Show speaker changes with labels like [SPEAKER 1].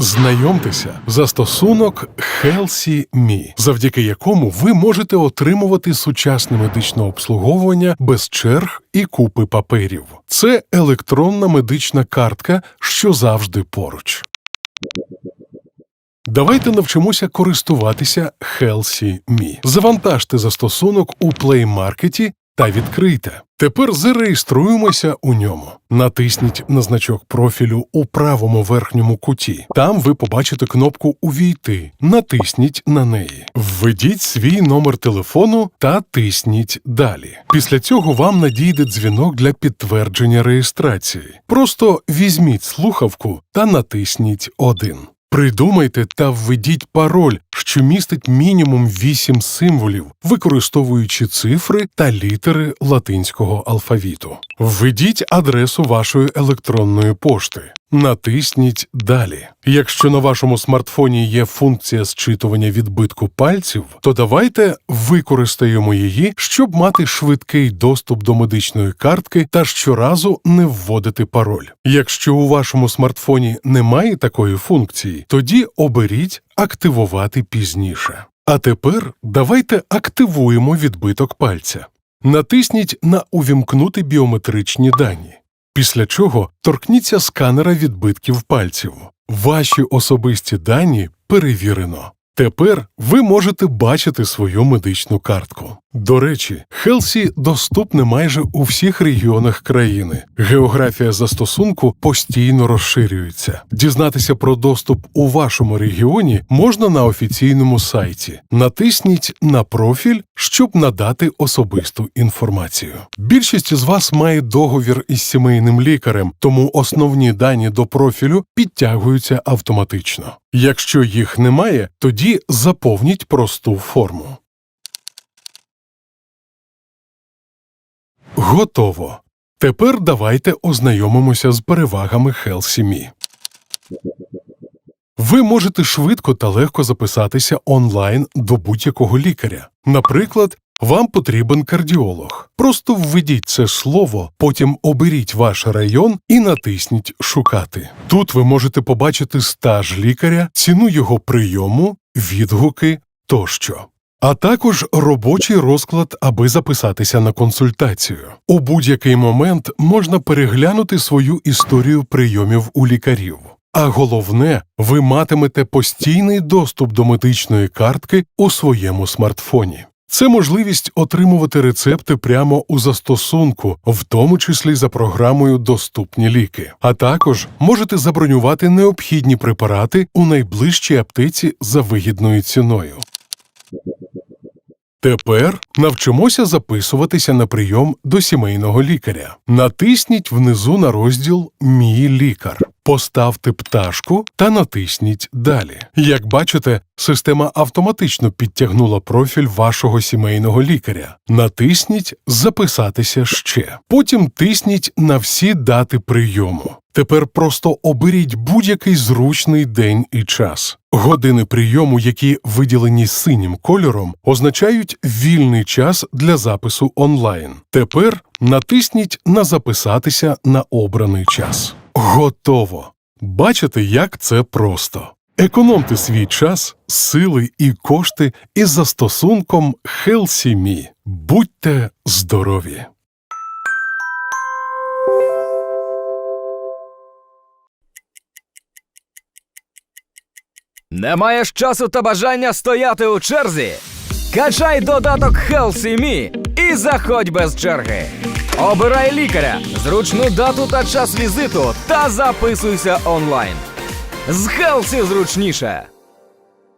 [SPEAKER 1] Знайомтеся, застосунок HealthyMe, завдяки якому ви можете отримувати сучасне медичне обслуговування без черг і купи паперів. Це електронна медична картка, що завжди поруч. Давайте навчимося користуватися HealthyMe. Завантажте застосунок у Play Market та відкрийте. Тепер зареєструємося у ньому. Натисніть на значок профілю у правому верхньому куті. Там ви побачите кнопку Увійти. Натисніть на неї. Введіть свій номер телефону та тисніть Далі. Після цього вам надійде дзвінок для підтвердження реєстрації. Просто візьміть слухавку та натисніть 1. Придумайте та введіть пароль, що містить мінімум 8 символів, використовуючи цифри та літери латинського алфавіту. Введіть адресу вашої електронної пошти. Натисніть Далі. Якщо на вашому смартфоні є функція зчитування відбитку пальців, то давайте використаємо її, щоб мати швидкий доступ до медичної картки та щоразу не вводити пароль. Якщо у вашому смартфоні немає такої функції, тоді оберіть активувати пізніше. А тепер давайте активуємо відбиток пальця. Натисніть на Увімкнути біометричні дані. Після чого торкніться сканера відбитків пальців. Ваші особисті дані перевірено. Тепер ви можете бачити свою медичну картку. До речі, Хелсі доступне майже у всіх регіонах країни. Географія застосунку постійно розширюється. Дізнатися про доступ у вашому регіоні можна на офіційному сайті. Натисніть на профіль, щоб надати особисту інформацію. Більшість із вас має договір із сімейним лікарем, тому основні дані до профілю підтягуються автоматично. Якщо їх немає, тоді заповніть просту форму. Готово. Тепер давайте ознайомимося з перевагами HealthyMe. Ви можете швидко та легко записатися онлайн до будь-якого лікаря. Наприклад, вам потрібен кардіолог. Просто введіть це слово, потім оберіть ваш район і натисніть Шукати. Тут ви можете побачити стаж лікаря, ціну його прийому, відгуки тощо. А також робочий розклад, аби записатися на консультацію. У будь-який момент можна переглянути свою історію прийомів у лікарів. А головне, ви матимете постійний доступ до медичної картки у своєму смартфоні. Це можливість отримувати рецепти прямо у застосунку, в тому числі за програмою Доступні ліки. А також можете забронювати необхідні препарати у найближчій аптеці за вигідною ціною. Тепер навчимося записуватися на прийом до сімейного лікаря. Натисніть внизу на розділ Мій лікар. Поставте пташку та натисніть Далі. Як бачите, система автоматично підтягнула профіль вашого сімейного лікаря. Натисніть Записатися ще. Потім тисніть на всі дати прийому. Тепер просто оберіть будь-який зручний день і час. Години прийому, які виділені синім кольором, означають вільний час для запису онлайн. Тепер натисніть на Записатися на обраний час. Готово! Бачите, як це просто. Економте свій час, сили і кошти із застосунком HealthyMe. Будьте здорові!
[SPEAKER 2] Не маєш часу та бажання стояти у черзі? Качай додаток HealthyMe і заходь без черги. Обирай лікаря, зручну дату та час візиту та записуйся онлайн. З Healthy зручніше.